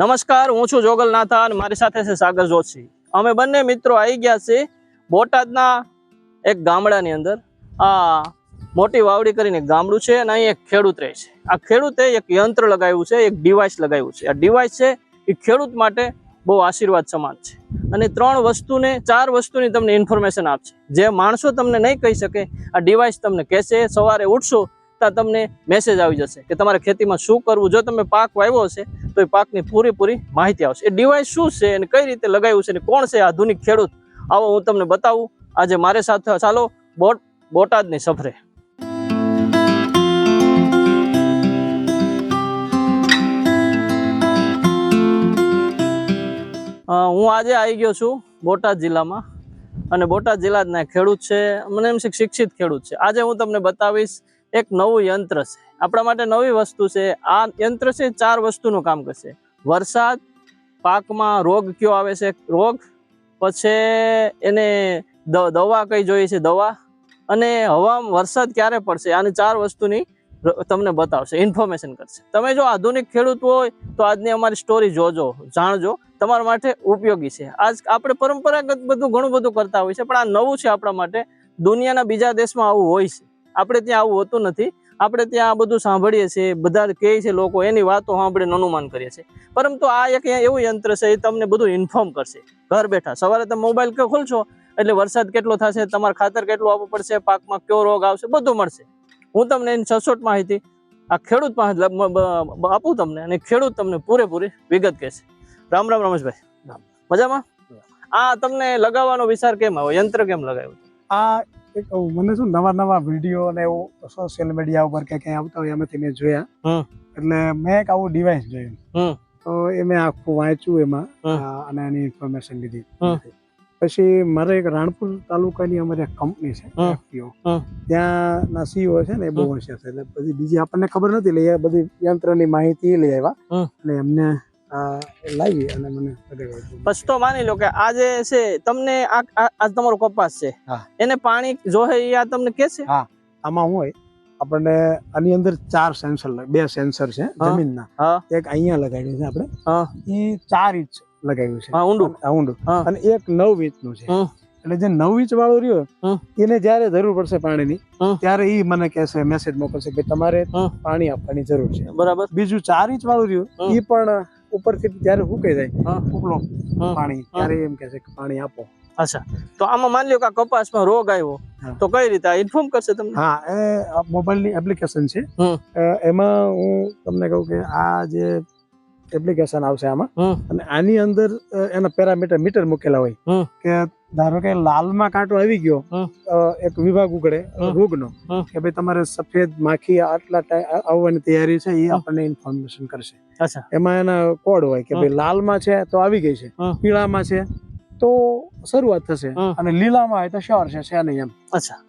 નમસ્કાર, હું છું જોગલ નાથા અને મારી સાથે છે સાગર જોશી. અમે બંને મિત્રો આવી ગયા છે બોટાદના એક ગામડાની અંદર. આ મોટી વાવડી કરીને ગામડું છે અને અહીં એક ખેડૂત રહે છે. આ ખેડૂતે એક યંત્ર લગાવ્યું છે, એક ડિવાઇસ લગાવ્યું છે. આ ડિવાઇસ છે, એ ખેડૂત માટે બહુ આશીર્વાદ સમાન છે. અને ત્રણ વસ્તુને, ચાર વસ્તુની તમને ઇન્ફોર્મેશન આપશે. જે માણસો તમને નહીં કહી શકે, આ ડિવાઇસ તમને કહેશે, સવારે ઉઠશો ત્યાં તમને મેસેજ આવી જશે કે તમારે ખેતીમાં શું કરવું? જો તમે પાક વાવ્યો હશે, તો એ પાકની પૂરેપૂરી માહિતી આવશે. એ ડિવાઇસ શું છે અને કઈ રીતે લગાવ્યું છે અને કોણ છે આધુનિક ખેડૂત? આવો હું તમને બતાવું. આજે મારે સાથે ચાલો, બોટ, બોટાદની સફરે. હું આજે આવી ગયો છું બોટાદ જિલ્લામાં અને બોટાદ જિલ્લાના ખેડૂત છે, મને એમ છે શિક્ષિત ખેડૂત છે. આજે હું તમને બતાવીશ એક નવું યંત્ર છે. આપણા માટે નવી વસ્તુ છે. આ યંત્ર છે ચાર વસ્તુનું કામ કરશે. વરસાદ, પાકમાં રોગ કયો આવે છે? રોગ, પછી એને દવા કઈ જોઈએ છે? દવા. અને હવા, વરસાદ ક્યારે પડશે? આની ચાર વસ્તુની તમને બતાવશે. ઇન્ફોર્મેશન કરશે. તમે જો આધુનિક ખેડૂત હોય, તો આજની અમારી સ્ટોરી જોજો, જાણજો. તમારા માટે ઉપયોગી છે. આજ આપણે પરંપરાગત બધું ઘણું બધું કરતા હોય છે પણ આ નવું છે આપણા માટે. દુનિયાના બીજા દેશમાં આવું હોય છે. આપણે ત્યાં આવું હોતું નથી. આપણે ત્યાં આ બધું સાંભળીએ છીએ બધા કહે છે લોકો એની વાતો આપણે અનુમાન કરીએ છીએ. પરંતુ આ એક એવું યંત્ર છે એ તમને બધું ઇન્ફોર્મ કરશે. ઘર બેઠા. સવારે તમે મોબાઈલ કે ખોલશો એટલે વરસાદ કેટલો થશે તમારે ખાતર કેટલું આપવું પડશે પાકમાં કયો રોગ આવશે બધું મળશે. હું તમને એની સચોટ માહિતી આ ખેડૂત પાસે આપું તમને અને ખેડૂત તમને પૂરેપૂરી વિગત કહેશે. રામ રામ રમેશભાઈ. મજામાં? આ તમને લગાવવાનો વિચાર કેમ આવ્યો? યંત્ર કેમ લગાવ્યું? આ એક મને શું નવા નવા વીડિયો ને એવું સોશિયલ મીડિયા ઉપર કે ક્યાંય આવતા હોય એમાંથી મેં જોયા. એટલે મેં એક આવું ડિવાઇસ જોયું. તો એ મેં આખું વાંચ્યું એમાં અને એની ઇન્ફોર્મેશન લીધી. પછી મારે એક રાણપુર તાલુકાની અમારી કંપની છે. ત્યાંના સીઓ છે ને એ બહુ હોશિયાર છે. એટલે બધી બીજી આપણને ખબર નથી એટલે એ બધી યંત્રની માહિતી લઈ આવ્યા. એટલે અને એમને લાવી અને મને પછી તો માની લો કે આ જે છે તમને આ આ- આ તમારો કપાસ છે. એને પાણી જોહે એ આ તમને કે છે? આમાં શું હોય આપણને આની અંદર ચાર સેન્સર બે સેન્સર છે હા. જમીનના. એક અહીંયા લગાડ્યું છે આપણે. હા. એ ચાર ઇંચ લગાવ્યું છે. હા ઊંડું. ઊંડું. અને એક નવ ઇંચનું છે. એટલે જે નવ ઇંચ વાળું રહ્યો એને જયારે જરૂર પડશે પાણીની ત્યારે એ મને કહેશે મેસેજ મોકલશે કે તમારે પાણી આપવાની જરૂર છે. બરાબર. બીજું ચાર ઇંચ વાળું રહ્યું એ પણ ઉપરથી જ્યારે સુકાઈ જાય હા. ઉપલો પાણી ત્યારે એમ કે પાણી આપો. અચ્છા. તો આમાં માની લો કે કપાસમાં રોગ આવ્યો. તો કઈ રીતે ઇન્ફોર્મ કરશે તમને? હા એ મોબાઈલની એપ્લિકેશન છે. એમાં હું તમને કહું કે આ જે એપ્લિકેશન આવશે આમાં. અને આની અંદર એના પેરામીટર મીટર મૂકેલા હોય. કે ધારો કે લાલમાં કાંટો આવી ગયો એક વિભાગ ઉગડે. રોગનો કે ભાઈ તમારે સફેદ માખી આટલા આવવાની તૈયારી છે એ આપણને ઇન્ફોર્મેશન કરશે. અચ્છા. એમાં એના કોડ હોય કે ભાઈ લાલમાં છે તો આવી ગઈ છે. પીળામાં છે તો શરૂઆત થશે. અને લીલામાં હોય તો શ્યોર છે છે નહીં એમ. અચ્છા.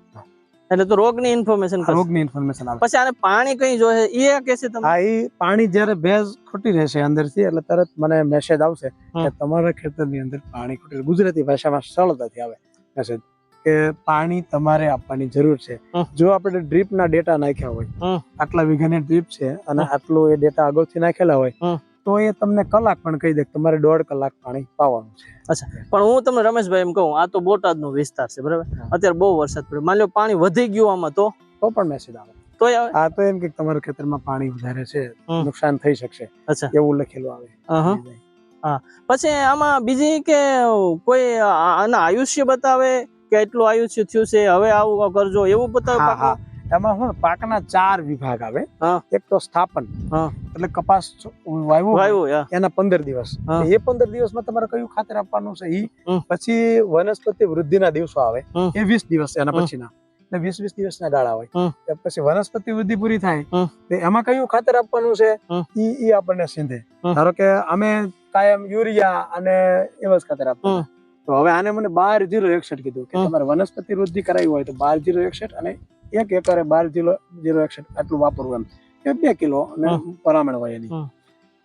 એટલે તો રોગની ઇન્ફોર્મેશન રોગની ઇન્ફોર્મેશન આવે. પછી આને પાણી કઈ જોશે એ કે છે તમને આ પાણી જ્યારે ભેજ ખોટી રહેશે અંદરથી એટલે તરત મને મેસેજ આવશે કે તમારા ખેતરની અંદર પાણી ખોટી ગુજરાતી ભાષામાં સરળતાથી આવે મેસેજ કે પાણી તમારે આપવાની જરૂર છે. જો આપણે ડ્રીપના ડેટા નાખ્યા હોય આટલા વીઘાની ડ્રીપ છે અને. આટલું એ ડેટા અગાઉથી નાખેલા હોય. તો એ તમને કલાક પણ કહી દે તમારે દોઢ કલાક પાણી પાવાનું છે. પણ હું તમને રમેશભાઈ એમ કહું આ તો બોટાદનો વિસ્તાર છે બરાબર? અત્યારે બહુ વરસાદ પડ્યો. માની લો પાણી વધી ગયું આમાં તો. તો પણ મેસેજ આવે. તો આ તો એમ કે તમારા ખેતરમાં પાણી વધારે છે નુકસાન થઈ શકશે. અચ્છા. એવું લખેલું આવે. હા. પછી આમાં બીજી કે કોઈ આના આયુષ્ય બતાવે કે એટલું આયુષ્ય થયું છે હવે આવું કરજો એવું બતાવે? એમાં શું પાકના ચાર વિભાગ આવે. એક તો સ્થાપન એટલે કપાસ વાવ્યું એના પંદર દિવસ. એ પંદર દિવસમાં તમારે કયું ખાતર આપવાનું છે? ઈ પછી વનસ્પતિ વૃદ્ધિના દિવસો આવે. એ વીસ દિવસ એના પછીના. એટલે વીસ વીસ દિવસના ગાળા હોય. પછી વનસ્પતિ વૃદ્ધિ પૂરી થાય. તો એમાં કયું ખાતર આપવાનું છે. ઈ ઈ આપણને સિંધે. ધારો કે અમે કાયમ યુરિયા અને એવા જ ખાતર આપવાનું તો હવે આને મને બાર જીરો એકસઠ કીધું કે તમારે વનસ્પતિ વૃદ્ધિ કરાવી હોય તો બાર જીરો એકસઠ અને એક એકરે બાર જીરો જીરો એકસઠ આટલું વાપરવું એમ. બે કિલો પરામણ હોય એની.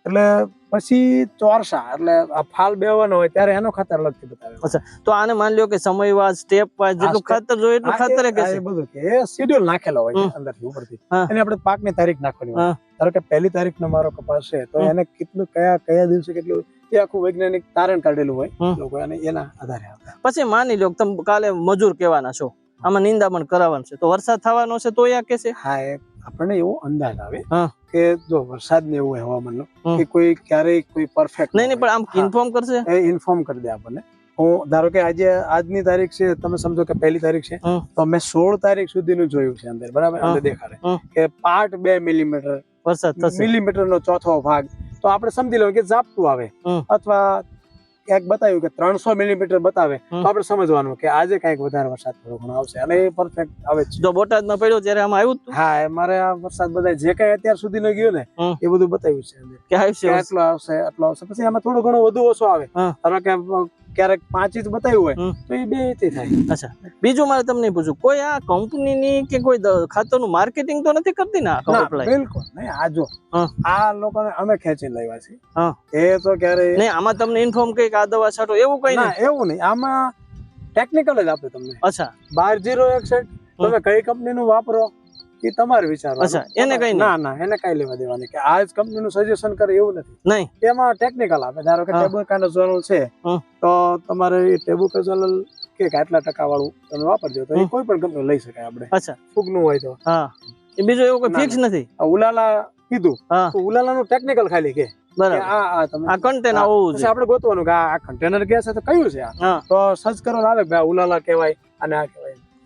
એટલે પછી ચોરસા એટલે આ ફાલ બેવાનો હોય ત્યારે એનો ખાતર લગતી બતાવે. તો આને માની લ્યો કે સમય વાઇઝ સ્ટેપ વાઇઝ જેટલું ખાતર જોઈએ એટલું ખાતર કે છે? બધું કે શેડ્યુલ નાખેલો હોય. અંદરથી ઉપરથી. અને આપણે પાકની તારીખ નાખવાની હોય. ધારો કે પહેલી તારીખનો મારો કપાસ છે તો એને કેટલું કયા કયા દિવસે કેટલું એ આખું વૈજ્ઞાનિક તારણ કાઢેલું હોય લોકો અને એના આધારે પછી માની લો કે તમે કાલે મજૂર કહેવાના છો. આમાં નિંદામણ કરાવવાનું છે. તો વરસાદ થવાનો છે તો આ કેસે હા એ આપણને એવો અંદાજ આવે કે જો વરસાદ ને એવું હવામાનનો કે કોઈ ક્યારેય કોઈ પરફેક્ટ નહીં નહીં પણ આમ ઇન્ફોર્મ કરશે? એ ઇન્ફોર્મ કરી દે આપણને. હું ધારો કે આજે આજની તારીખ છે તમે સમજો કે પહેલી તારીખ છે તો મેં સોળ તારીખ સુધીનું જોયું છે અંદર બરાબર? અંદર દેખાડે. કે પાર્ટ બે મિલીમીટર વરસાદ મિલીમીટર નો ચોથો ભાગ. તો આપણે સમજી લેવું કે ઝાપટું આવે. અથવા ક્યાંક બતાવ્યું કે ત્રણસો મિલીમીટર બતાવે તો આપણે સમજવાનું કે આજે કંઈક વધારે વરસાદ થોડો ઘણો આવશે. અને એ પરફેક્ટ આવે જ છે. જો બોટાદમાં પડ્યો ત્યારે આમાં આવ્યું હા મારે આ વરસાદ બધા જે કઈ અત્યાર સુધીનો ગયો ને એ બધું બતાવ્યું છે. કે આવશે આટલો આવશે આટલો આવશે. પછી આમાં થોડો ઘણો વધુ ઓછો આવે. ધારો કે ક્યારેક પાંચ ઇંચ બતાવ્યું હોય તો એ બે ઇંચ થાય. અચ્છા. બીજું મારે તમને પૂછું કોઈ આ કંપનીની કે કોઈ ખાતરનું માર્કેટિંગ તો નથી કરતી ને ના બિલકુલ નહીં. આ જો આ લોકોને અમે ખેંચી લેવા છીએ. એ તો ક્યારે નહીં આમાં તમને ઇન્ફોર્મ કઈ આ દવા છાંટો એવું કઈ ના નહીં? એવું નહીં. આમાં ટેકનિકલ જ આપે તમને. અચ્છા. બાર જીરો એકસઠ તમે કઈ કંપનીનું વાપરો? એ તમારે વિચારવાનું. અચ્છા, એને કઈ ના ના એને કઈ લેવા દેવાની કે આ જ કંપનીનું સજેશન કરે એવું નથી. નહીં. એમાં ટેકનિકલ આપે. ધારો કે. ટેબુકાનોઝોલ છે તો તમારે એ ટેબુકાઝોલ કે આટલા ટકા વાળું તમે વાપરજો તો એ કોઈ પણ કંપની લઈ શકાય આપણે. અચ્છા. ફૂગનું હોય તો. હા. એ બીજું એવું કોઈ ફિક્સ નથી? ઉલાલા કીધું. તો ઉલાલાનું ટેકનિકલ ખાલી કે. કે બરાબર. આ આ તમે આ કન્ટેન હા, હોવું પછી જોઈએ. આપણે ગોતવાનું કે આ કન્ટેનર ગેસ કયું છે તો સર્ચ કરો આવે ભાઈ ઉલાલા કેવાય અને આ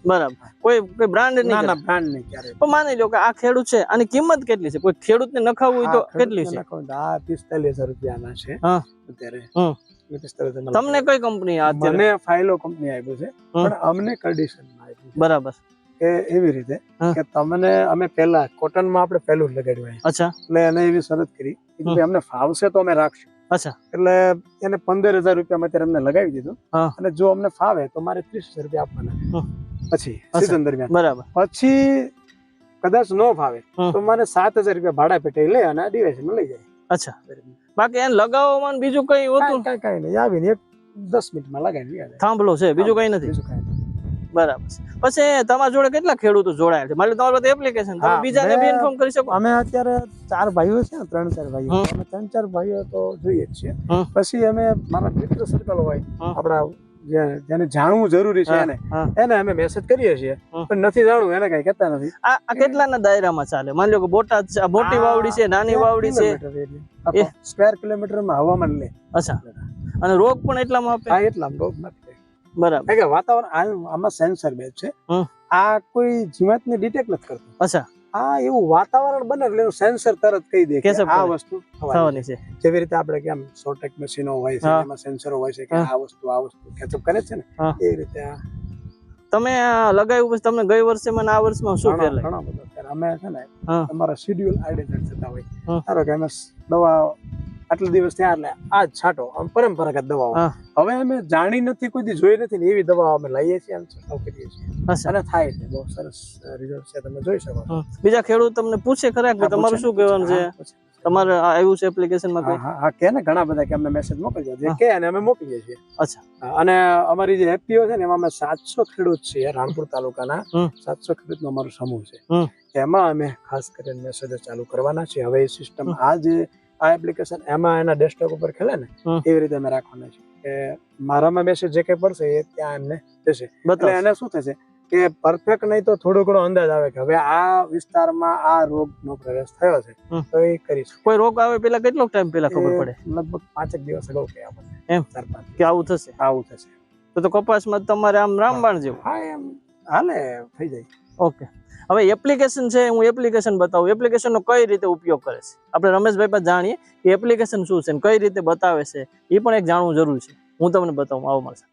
બરાબર. કોઈ કોઈ બ્રાન્ડ નહીં ના બ્રાન્ડ નહીં ક્યારે પણ માની લો કે આ ખેડૂત છે આની કિંમત કેટલી છે? કોઈ ખેડૂતને નખાવવું હોય તો કેટલી છે? આ પિસ્તાલીસ હજાર રૂપિયાના છે. હા. અત્યારે હમ. એટલે 45,000 તમને કઈ કંપની અત્યારે મને ફાઇલો કંપની આપ્યું છે પણ અમને કન્ડિશન આપ્યું બરાબર. કે એવી રીતે કે તમને અમે પહેલા કોટનમાં આપણે પહેલું લગાડ્યું અચ્છા. એટલે એને એવી શરત કરી કે અમને ફાવશે તો અમે રાખશું. અચ્છા. એટલે એને પંદર હજાર રૂપિયા અત્યારે અમને લગાવી દીધું. અને જો અમને ફાવે તો મારે ત્રીસ હજાર રૂપિયા આપવાના. પછી. સીઝન દરમિયાન. બરાબર. પછી કદાચ ન ફાવે તો મારે સાત હજાર રૂપિયા ભાડા પેટે લે અને ડિવાઇસ લઈ જાય. અચ્છા. બાકી એને લગાવવામાં બીજું કઈ હોતું? કઈ કઈ નહીં. આવીને એક દસ મિનિટમાં લગાવી થાંભલો છે બીજું કઈ નથી. બીજું કઈ બરાબર. પછી તમારા જોડે કેટલા ખેડૂતો જોડાયા છે? મારે તમારી પાસે એપ્લિકેશન તમે બીજાને બી ઇન્ફોર્મ કરી શકો? અમે અત્યારે ચાર ભાઈઓ છે ને ત્રણ ચાર ભાઈઓ. અમે ત્રણ ચાર ભાઈઓ તો જોઈએ જ છીએ. પછી અમે મારા મિત્ર સર્કલ હોય આપણા જેને જાણવું જરૂરી છે એને. એને અમે મેસેજ કરીએ છીએ પણ નથી જાણવું એને કઈ કહેતા નથી. આ કેટલાના દાયરામાં ચાલે? માની લો કે બોટાદ મોટી વાવડી છે નાની વાવડી છે. સ્ક્વેર કિલોમીટરમાં હવામાન લે. અચ્છા. અને રોગ પણ એટલામાં આપે? આ એટલા રોગ નથી બરાબર. કે વાતાવરણ આમાં સેન્સર બેઝ છે. આ કોઈ જીવાતને ડિટેક્ટ નથી કરતું. અચ્છા. આ એવું વાતાવરણ બને એટલે એનું સેન્સર તરત કહી દે કે આ વસ્તુ થવાની છે. જેવી રીતે આપણે કેમ સોટેક મશીનો હોય છે એમાં સેન્સરો હોય છે કે આ વસ્તુ આ વસ્તુ કેચઅપ કરે છે ને એ રીતે આ. તમે આ લગાવ્યું પછી તમને ગઈ વર્ષે મને આ વર્ષમાં શું ફેર ઘણા ઘણા બધા અમે છે ને અમારા શેડ્યુલ આઈડેન્ટિટી થતા હોય. ધારો કે અમે દવા આટલા દિવસ થયા એટલે આ જ છાંટો. આમ પરંપરાગત દવાઓ. હવે અમે જાણી નથી કોઈ જોઈ નથી ને એવી દવાઓ અમે લઈએ છીએ અને છંટકાવ કરીએ છીએ. અને થાય છે. બહુ સરસ રિઝલ્ટ છે તમે જોઈ શકો બીજા ખેડૂત તમને પૂછે ખરા કે તમારું શું કહેવાનું છે? તમારે આવ્યું છે એપ્લિકેશનમાં હા હા કે ને ઘણા બધા કે અમને મેસેજ મોકલજો. જે કે અને અમે મોકલીએ છીએ. અચ્છા. અને અમારી જે એફપીઓ છે ને એમાં અમે સાતસો ખેડૂત છીએ રામપુર તાલુકાના. સાતસો ખેડૂતનો અમારો સમૂહ છે. એમાં અમે ખાસ કરીને મેસેજો ચાલુ કરવાના છે હવે એ સિસ્ટમ. આ જે આ એપ્લિકેશન એમાં એના ડેસ્કટોપ ઉપર ખેલે ને એવી રીતે અમે રાખવાના છે કે મારામાં મેસેજ જે કંઈ પડશે એ ત્યાં એમને જશે એટલે એને શું થશે કે પરફેક્ટ નહીં તો થોડો ઘણો અંદાજ આવે કે હવે આ વિસ્તારમાં આ રોગનો પ્રવેશ થયો છે તો એ કરીશું કોઈ રોગ આવે પેલા કેટલો ટાઈમ પેલા ખબર પડે? લગભગ પાંચેક દિવસ અગાઉ કે આપણને એમ? કે આવું થશે? આવું થશે. તો તો કપાસમાં તમારે આમ રામબાણ જેવું. હા એમ હાલે થઈ જાય. ઓકે. હવે એપ્લિકેશન છે, હું એપ્લિકેશન બતાવું. એપ્લિકેશનનો કઈ રીતે ઉપયોગ કરે છે? આપણે રમેશભાઈ પાસે જાણીએ કે એપ્લિકેશન શું છે કઈ રીતે બતાવે છે? એ પણ એક જાણવું જરૂરી છે. હું તમને બતાવું, આવો મળશે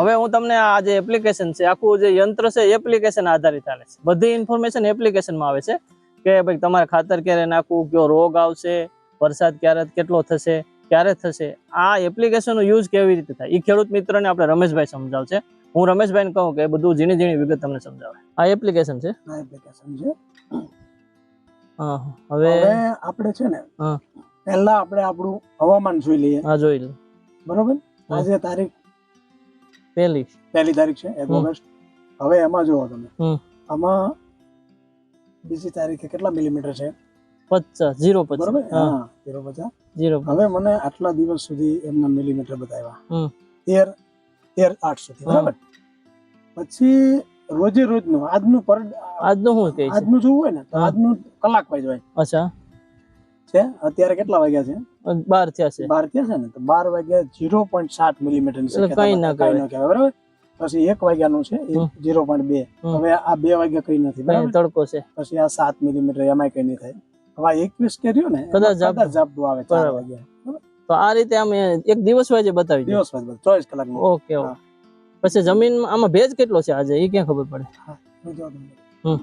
હવે હું તમને આ જે એપ્લિકેશન છે, આખું જે યંત્ર છે એપ્લિકેશન આધારિત આવે છે. બધી ઇન્ફોર્મેશન એપ્લિકેશનમાં આવે છે કે ભાઈ તમારે ખાતર ક્યારે નાખવું, કયો રોગ આવશે, વરસાદ ક્યારે, કેટલો થશે ક્યારે થશે. આ એપ્લિકેશનનો યુઝ કેવી રીતે થાય? એ ખેડૂત મિત્રને આપણે રમેશભાઈ સમજાવશે. હું રમેશભાઈને કહું કે બધું ઝીણી ઝીણી વિગત તમને સમજાવે. આ એપ્લિકેશન છે? આ એપ્લિકેશન છે. હવે આપણે છે ને પહેલા આપણે આપણું હવામાન જોઈ લઈએ. હા જોઈ લઈએ. બરોબર? આજે તારીખ પહેલી. પહેલી તારીખ છે એક ઓગસ્ટ. હવે એમાં જુઓ તમે. આમાં બીજી તારીખે કેટલા મિલીમીટર છે? પચાસ જીરો બરોબર? પચાસ હા. હા zero પચાસ. હવે મને આટલા દિવસ સુધી એમના મિલીમીટર બતાવ્યા. એર તેર તેર આઠ સુધી બરાબર? પછી રોજે રોજનું આજનું પર આજનું શું કહે આજનું જોવું હોય ને તો. આજનું કલાક વાઇઝ હોય. અચ્છા. છે? અત્યારે કેટલા વાગ્યા છે? બાર થયા છે. બાર થયા છે ને તો બાર વાગ્યા જીરો પોઈન્ટ સાત મિલીમીટર કઈ ના કઈ ના કહેવાય બરાબર? પછી એક વાગ્યાનું છે હમ. જીરો પોઈન્ટ બે. હવે આ બે વાગ્યા કઈ નથી તડકો છે. પછી આ સાત મિલીમીટર એમાં કઈ નહીં થાય. હવે એકવીસ કે ને કદાચ એમાં ઝાપટું. કદાચ ઝાપટું આવે બરાબર. તો આ રીતે અમે એક દિવસ વાજે બતાવી દિવસ વાગે ચોવીસ કલાક ઓકે પછી જમીનમાં આમાં ભેજ કેટલો છે આજે? એ ક્યાં ખબર પડે? હમ.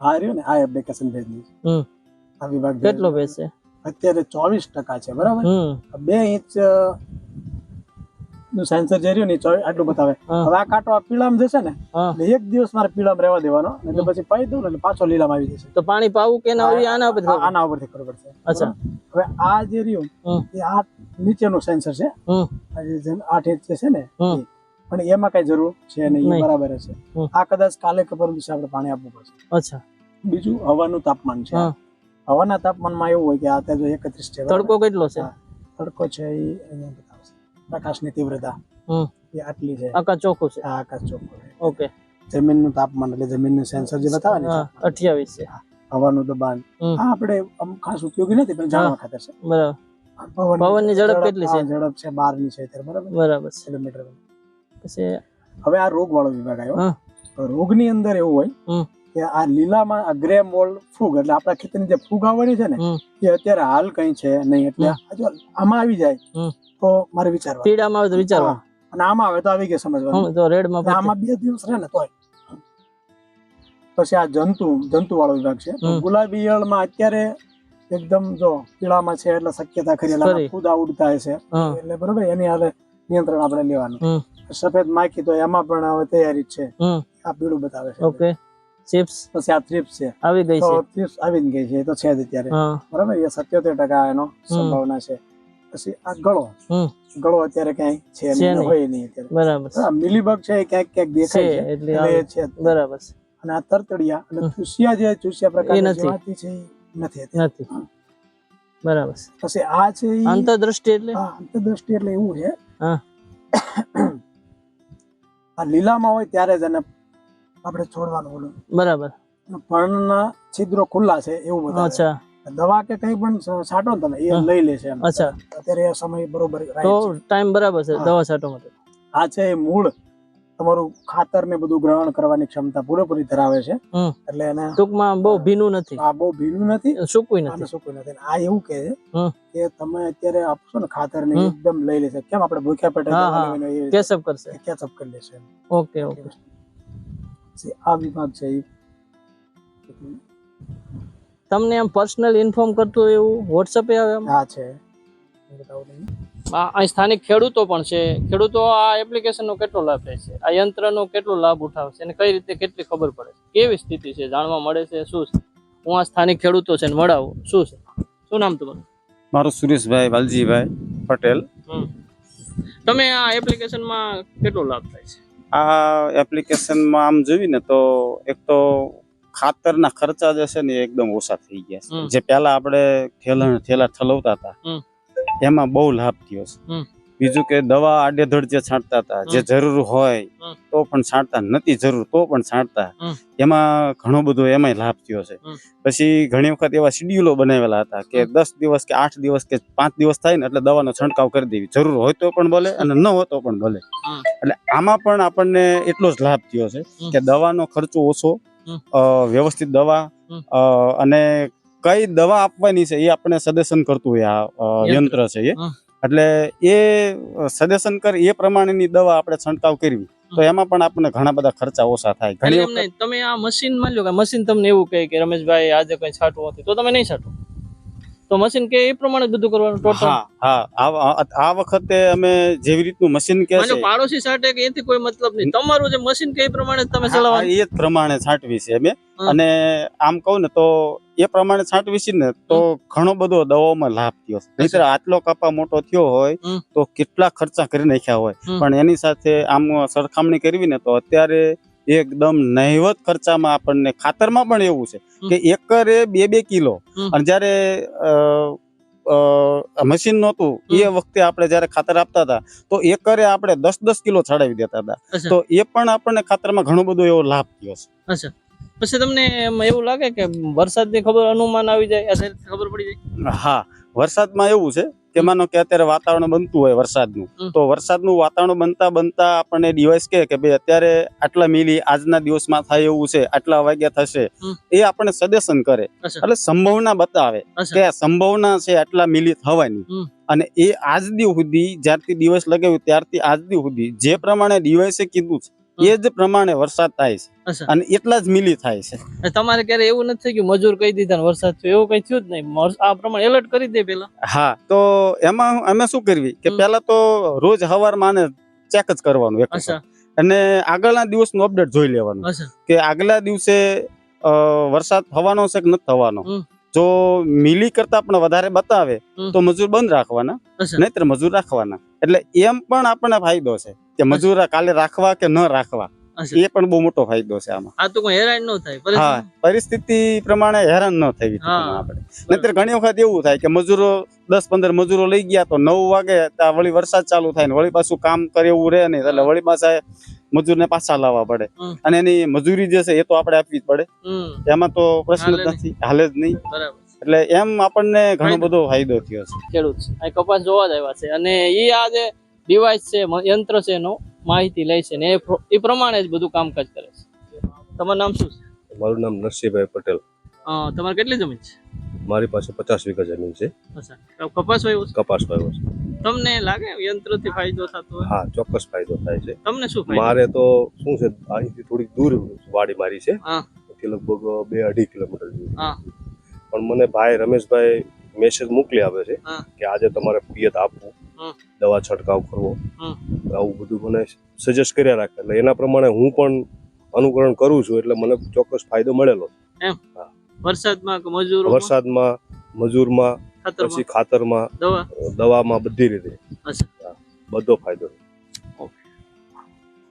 આ રહ્યું ને આ એપ્લિકેશન ભેજની. હમ. આ વિભાગ કેટલો ભેજ છે? અત્યારે ચોવીસ ટકા છે બરાબર? બે ઇંચ નું સેન્સર જે રહ્યું ને આટલું બતાવે. હવે આ કાંટો આ પીળામ જશે ને એક દિવસ મારે પીળામ રહેવા દેવાનો એટલે પછી પાઈ દઉં ને એટલે પાછો લીલામાં આવી જશે. તો પાણી પાવું કે ના આના ઉપર આના ઉપરથી ખબર પડશે. અચ્છા. હવે આ જે રહ્યું એ આ નીચેનું સેન્સર છે. આઠ ઇંચ છે ને પણ એમાં કઈ જરૂર છે નહીં એ બરાબર છે. આ કદાચ કાલે કે પરમ દિવસે આપણે પાણી આપવું પડશે. અચ્છા. બીજું હવાનું તાપમાન છે. હવાના તાપમાનમાં એવું હોય કે આ અત્યારે એકત્રીસ છે તડકો કેટલો છે? તડકો છે એ પ્રકાશની તીવ્રતા. એ આટલી છે. આકાશ ચોખ્ખું છે. હા આકાશ ચોખ્ખું છે. ઓકે. જમીનનું તાપમાન એટલે જમીનનું સેન્સર જે બતાવે ને અઠ્યાવીસ છે. હવાનું દબાણ હા આપણે ખાસ ઉપયોગી નથી પણ જાણવા ખાતર છે. બરાબર. પવનની ઝડપ કેટલી છે? ઝડપ છે બારની છે બરાબર? બરાબર કિલોમીટર. પછી હવે આ રોગ વાળો વિભાગ આવ્યો. રોગની અંદર એવું હોય કે આ લીલામાં આ ગ્રે મોલ્ડ ફૂગ એટલે આપણા ખેતરની જે ફૂગ આવવાની છે ને એ અત્યારે હાલ કઈ છે નહીં. એટલે જો આમાં આવી જાય. તો મારે વિચારવા પીડામાં આવે તો વિચારવા અને આમાં આવે તો આવી ગયા સમજવાનું. હમ તો રેડમાં આમાં બે દિવસ રહે ને તોય. પછી આ જંતુ જંતુ વાળો વિભાગ છે. ગુલાબી ઈયળમાં અત્યારે એકદમ જો પીળામાં છે એટલે શક્યતા ખરી. ખરી. ઉડતા છે એટલે બરોબર એની હાલે નિયંત્રણ આપણે લેવાનું. સફેદ માખી તો એમાં પણ હવે તૈયારી છે. આ પીળું બતાવે છે. ઓકે. ચિપ્સ પછી આ થ્રીપ્સ છે. આવી ગઈ છે. થ્રીપ્સ આવી ગઈ છે એ તો છે જ અત્યારે. બરાબર? એ સત્યોતેર ટકા એનો સંભાવના છે. પછી આ ગળો. ગળો અત્યારે ક્યાંય છે નહીં. હોય નહીં અત્યારે. બરાબર મિલીબગ છે એ ક્યાંક ક્યાંક દેખાય છે એટલે છે બરાબર છે. અને આ તરતડિયા અને ચૂસિયા જે ચૂસિયા પ્રકારની નથી. જીવાતી છે નથી નથી. બરાબર પછી આ છે અંતરદ્રષ્ટિ એટલે? અંતરદ્રષ્ટિ એટલે એવું છે. હા. આ લીલામાં હોય ત્યારે જ એને આપણે છોડવાનું ઓલું બરાબર. પર્ણના છિદ્રો ખુલ્લા છે એવું બધું અચ્છા. દવા કે કંઈ પણ છાંટો તમે એ લઈ લે છે અચ્છા. અત્યારે એ સમય બરોબર તો ટાઈમ બરાબર છે દવા છાંટો માટે. આ છે એ મૂળ. તમારું ખાતર ને બધું ગ્રહણ કરવાની ક્ષમતા પૂરેપૂરી ધરાવે છે. એટલે એને ટૂંકમાં બહુ ભીનું નથી. આ બહુ ભીનું નથી. સૂકું નથી. સૂકું નથી. આ એવું કે છે કે તમે અત્યારે આપશો ને ખાતર ને એકદમ લઈ લેશે. કેમ? આપણે ભૂખ્યા પેટે કેસઅપ કરશે. કેચઅપ કરી લેશે ઓકે. ઓકે. પછી આ વિભાગ છે એ તમને એમ પર્સનલ ઇન્ફોર્મ કરતું હોય એવું વોટ્સઅપે આવે હા છે. આ અહીં સ્થાનિક ખેડૂતો પણ છે. ખેડૂતો આ એપ્લિકેશનનો કેટલો લાભ લે છે? આ યંત્રનો કેટલો લાભ ઉઠાવે છે? અને કઈ રીતે કેટલી ખબર પડે છે? કેવી સ્થિતિ છે? જાણવા મળે છે? શું છે? હું આ સ્થાનિક ખેડૂતો છે ને મળાવું શું છે? શું નામ તમારું? મારું સુરેશભાઈ વાલજીભાઈ પટેલ. તમે આ એપ્લિકેશનમાં કેટલો લાભ થાય છે? આ એપ્લિકેશનમાં આમ જોઈને તો એક તો ખાતરના ખર્ચા જે છે ને એકદમ ઓછા થઈ ગયા છે. જે પહેલા આપણે ઠેલા ઠેલા ઠલવતા હતા એમાં બહુ લાભ થયો છે. બીજું કે દવા આડેધડ જે છાંટતા હતા. જે જરૂર હોય તો પણ છાંટતા નથી જરૂર તો પણ છાંટતા. એમાં ઘણો બધો એમાંય લાભ થયો છે. પછી ઘણી વખત એવા શિડ્યુલો બનાવેલા હતા કે દસ દિવસ કે આઠ દિવસ કે પાંચ દિવસ થાય ને એટલે દવાનો છંટકાવ કરી દેવી. જરૂર હોય તો પણ ભલે અને ન હોય તો પણ ભલે. એટલે આમાં પણ આપણને એટલો જ લાભ થયો છે કે દવાનો ખર્ચો ઓછો વ્યવસ્થિત દવા અને કઈ દવા આપવાની છે એ આપણે સજેશન કરતું હોય આ યંત્ર. છે એ. એટલે એ સજેશન કર એ પ્રમાણેની દવા આપણે છંટકાવ કરવી. તો એમાં પણ આપણને ઘણા બધા ખર્ચા ઓછા થાય. ઘણી વખત તમે આ મશીન માની લો કે મશીન તમને એવું કહે કે રમેશભાઈ આજે કઈ છાંટવું હતું તો તમે નહીં છાંટો. તો મશીન કે એ પ્રમાણે બધું કરવાનું ટોટલ હા હા. આ વખતે અમે જેવી રીતનું મશીન કે છે પાડોશી છાંટે કે એથી કોઈ મતલબ નહીં. તમારું જે મશીન કે એ પ્રમાણે તમે ચલાવવાનું. એ જ પ્રમાણે છાંટવી છે અમે. અને આમ કહું ને તો એ પ્રમાણે છાંટવી છે ને તો ઘણો બધો દવાઓમાં લાભ થયો. છે. આટલો કપા મોટો થયો હોય તો કેટલા ખર્ચા કરી નાખ્યા હોય. પણ એની સાથે આમ સરખામણી કરવી ને તો અત્યારે એકદમ નહિવત ખર્ચામાં આપણને ખાતરમાં પણ એવું છે કે એકરે બે બે કિલો. અને જ્યારે મશીન નહોતું એ વખતે આપણે જયારે ખાતર આપતા હતા તો એકરે આપણે દસ દસ કિલો ચડાવી દેતા હતા. તો એ પણ આપણને ખાતરમાં ઘણો બધો એવો લાભ થયો છે. પછી તમને એવું લાગે કે વરસાદની ખબર અનુમાન આવી જાય ખબર પડી જાય? હા વરસાદમાં એવું છે કે માનો કે અત્યારે વાતાવરણ બનતું હોય વરસાદનું. તો વરસાદનું વાતાવરણ બનતા બનતા આપણને ડિવાઇસ કે ભાઈ અત્યારે આટલા મિલી આજના દિવસમાં થાય એવું છે આટલા વાગ્યા થશે એ આપણને સજેશન કરે. એટલે સંભાવના બતાવે કે સંભાવના છે આટલા મિલી થવાની. અને એ આજ દી સુધી જ્યારથી દિવસ લગાવ્યું ત્યારથી આજ દી સુધી જે પ્રમાણે ડિવાઇસે કીધું છે એ જ પ્રમાણે વરસાદ થાય છે. અને એટલા જ મિલી થાય છે. તમારે ક્યારે એવું નથી કે મજૂર કહી દીધા ને વરસાદ થયો? એવું કઈ થયું જ નહીં. આ પ્રમાણે એલર્ટ કરી દે પેલા હા તો એમાં અમે શું કરવી? કે પેલા તો રોજ હવારમાં આને ચેક જ કરવાનું એક અને આગળના દિવસનું અપડેટ જોઈ લેવાનું. કે આગલા દિવસે વરસાદ થવાનો છે કે નથી થવાનો. જો મિલી કરતા પણ વધારે બતાવે તો મજૂર બંધ રાખવાના નહીતર મજૂર રાખવાના. એટલે એમ પણ આપણને ફાયદો છે કે મજૂર કાલે રાખવા કે ન રાખવા એ પણ બહુ મોટો ફાયદો છે આમાં. આ તો કોઈ હેરાન ન થાય હા પરિસ્થિતિ- પ્રમાણે હેરાન ન થવી. આપણે. નહીતર ઘણી વખત એવું થાય કે મજૂરો દસ પંદર મજૂરો લઈ ગયા તો નવ વાગે વળી વરસાદ ચાલુ થાય ને વળી પાછું કામ કરે એવું રહે નહીં. એટલે વળી પાછા મજૂરને પાછા લાવવા પડે. અને એની મજૂરી જે છે એ તો આપણે આપવી જ પડે. એમાં તો પ્રશ્ન જ નથી. હાલે જ નહીં. એટલે એમ આપણને ઘણો ફાયદો. બધો ફાયદો થયો છે. ખેડૂત છે. કપાસ જોવા જ આવ્યા છે. અને એ આ જે ડિવાઇસ છે યંત્ર છે એનો માહિતી લે છે ને એ પ્રમાણે જ બધું કામકાજ કરે છે. તમારું નામ શું છે? મારું નામ નરસિંહભાઈ પટેલ. તમારે કેટલી જમીન છે? મારી પાસે પચાસ વીઘા જમીન છે. કપાસ વાવ્યો કપાસ વાવ્યો છે. તમને લાગે યંત્રથી ફાયદો થતો હોય? હા ચોક્કસ ફાયદો થાય છે. તમને શું ફાયદો? મારે તો શું છે અહીંથી થોડીક દૂર વાડી મારી છે. હા. લગભગ બે અઢી કિલોમીટર હા. પણ મને ભાઈ રમેશભાઈ મેસેજ મોકલી આપે છે કે આજે તમારે પિયત આપવું દવા છંટકાવ કરવો. આવું બધું મને સજેસ્ટ કર્યા રાખે. એટલે એના પ્રમાણે હું પણ અનુકરણ કરું છું એટલે મને ચોક્કસ ફાયદો મળેલો વરસાદમાં કે મજૂરો વરસાદમાં મજૂરમાં પછી ખાતરમાં દવા? દવામાં બધી રીતે. બધો ફાયદો.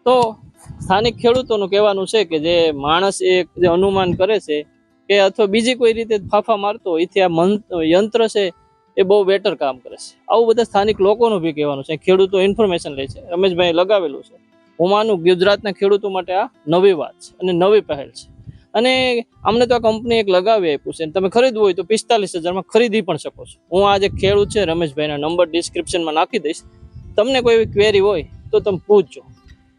તો સ્થાનિક ખેડૂતોનું કહેવાનું છે કે જે માણસ એક જે અનુમાન કરે છે કે અથવા બીજી કોઈ રીતે ફાફા મારતો હોય એથી આ યંત્ર છે એ બહુ બેટર કામ કરે છે. આવું બધા સ્થાનિક લોકોનું બી કહેવાનું છે. ખેડૂતો ઇન્ફોર્મેશન લે છે. રમેશભાઈ લગાવેલું છે. હું માનું ગુજરાતના ખેડૂતો માટે આ નવી વાત છે અને નવી પહેલ છે. અને અમને તો આ કંપની એક લગાવી આપ્યું છે તમે ખરીદવું હોય તો પિસ્તાલીસ હજારમાં ખરીદી પણ શકો છો. હું આ જે ખેડૂત છે રમેશભાઈના નંબર ડિસ્ક્રિપ્શનમાં નાખી દઈશ. તમને કોઈ એવી ક્વેરી હોય તો તમે પૂછજો.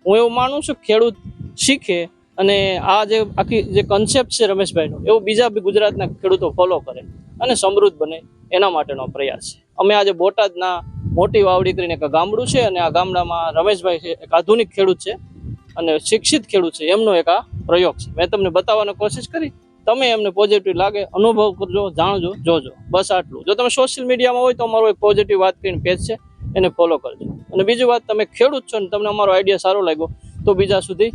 હું એવું માનું છું ખેડૂત શીખે અને આ જે આખી જે કન્સેપ્ટ છે રમેશભાઈનો, એવું બીજા બી ગુજરાતના ખેડૂતો ફોલો કરે અને સમૃદ્ધ બને એના માટેનો પ્રયાસ છે. અમે આજે બોટાદના મોટી વાવડી કરીને એક ગામડું છે અને આ ગામડામાં રમેશભાઈ છે એક આધુનિક ખેડૂત છે અને શિક્ષિત ખેડૂત છે. એમનો એક આ પ્રયોગ છે. મેં તમને બતાવવાની કોશિશ કરી. તમે એમને પોઝિટિવ લાગે, અનુભવ કરજો, જાણજો, જોજો. બસ આટલું. જો તમે સોશિયલ મીડિયામાં હોય તો અમારો એક પોઝિટિવ વાત કરીને પેજ છે, એને ફોલો કરજો. અને બીજી વાત, તમે ખેડૂત છો ને તમને અમારો આઈડિયા સારો લાગ્યો, તો બીજા સુધી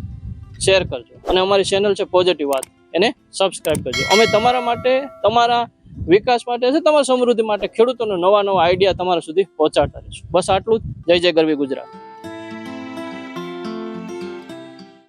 શેર કરજો. અને અમારી ચેનલ છે પોઝિટિવ વાત. એને સબસ્ક્રાઇબ કરજો. અમે તમારા માટે, તમારા વિકાસ માટે છે, તમારા સમૃદ્ધિ માટે ખેડૂતોને નવા નવા આઈડિયા તમારા સુધી પહોંચાડતા રહીશું. બસ આટલું જ. જય જય ગરવી ગુજરાત.